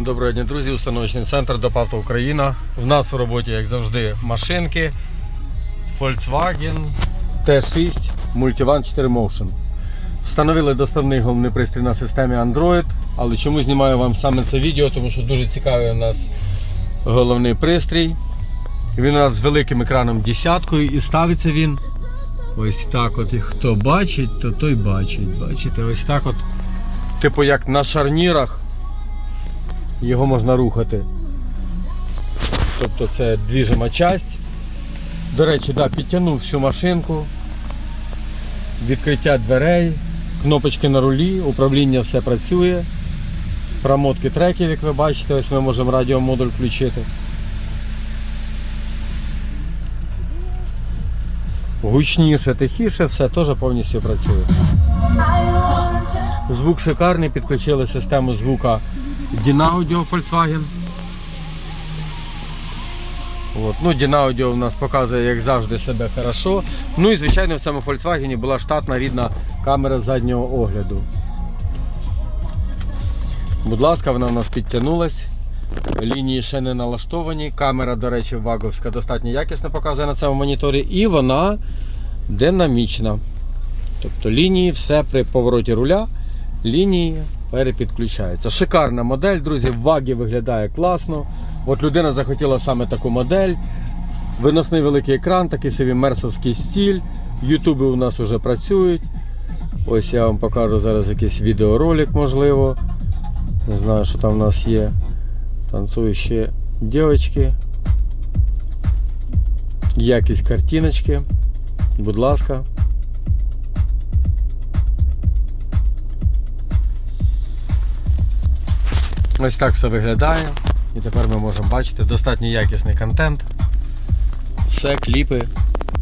Доброго дня, друзі, установочний центр ДОПАВТО Україна. В нас в роботі, як завжди, машинки Volkswagen T6 Multivan 4 Motion. Встановили доставний головний пристрій на системі Android, але чому знімаю вам саме це відео, тому що дуже цікавий у нас головний пристрій. Він у нас з великим екраном десяткою і ставиться він ось так от. І хто бачить, то той бачить. Бачите, ось так от. Типу як на шарнірах його можна рухати. Тобто це двіжима часть. До речі, да, підтягнув всю машинку, відкриття дверей, кнопочки на рулі, управління все працює. Промотки треків, як ви бачите, ось ми можемо радіомодуль включити. Гучніше, тихіше, все теж повністю працює. Звук шикарний, підключили систему звука Dynaudio Volkswagen. От. Ну, Dynaudio в нас показує, як завжди, себе хорошо. Ну і звичайно в цьому Volkswagen була штатна рідна камера заднього огляду. Будь ласка, вона в нас підтягнулась. Лінії ще не налаштовані. Камера, до речі, ваговська достатньо якісно показує на цьому моніторі. І вона динамічна. Тобто лінії все при повороті руля, лінії перепідключаються. Шикарна модель, друзі, вагі виглядає класно. От людина захотіла саме таку модель. Виносний великий екран, такий собі мерсовський стіль. Ютуби у нас вже працюють. Ось я вам покажу зараз якийсь відеоролик, можливо. Не знаю, що там в нас є. Танцуючі дівчатки. Якість картиночки. Будь ласка. Ось так все виглядає. І тепер ми можемо бачити достатньо якісний контент. Все, кліпи.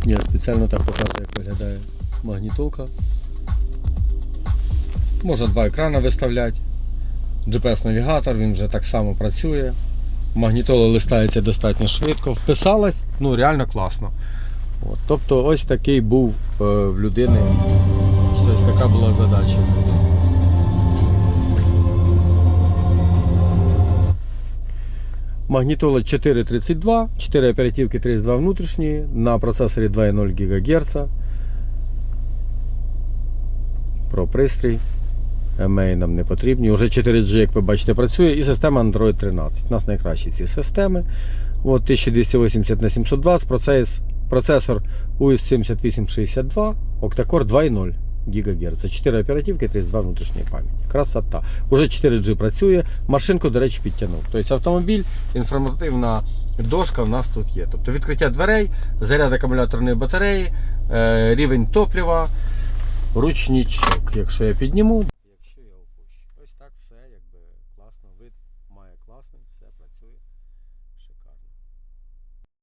Я спеціально так покажу, як виглядає магнітолка. Можна два екрани виставляти. GPS-навігатор, він вже так само працює. Магнітола листається достатньо швидко. Вписалась, ну реально класно. От, тобто ось такий був е, в людини. Ось така була задача. Магнітола 432, 4 оперативки 32 внутрішні на процесорі 2,0 ГГц. Про пристрій. EMEI нам не потрібні. Уже 4G, як ви бачите, працює, і система Android 13. У нас найкращі ці системи. От 1280 на 720 процес, процесор UIS 7862, октакор 2,0 ГГц. 4 оперативки, 32 внутрішньої пам'яті. Красота. Уже 4G працює. Машинку, до речі, підтягнув. Тобто автомобіль, інформативна дошка в нас тут є. Тобто відкриття дверей, заряд акумуляторної батареї, е, рівень топлива, ручничок. Якщо я підніму. Ось так все якби класно, вид має класний, все працює шикарно.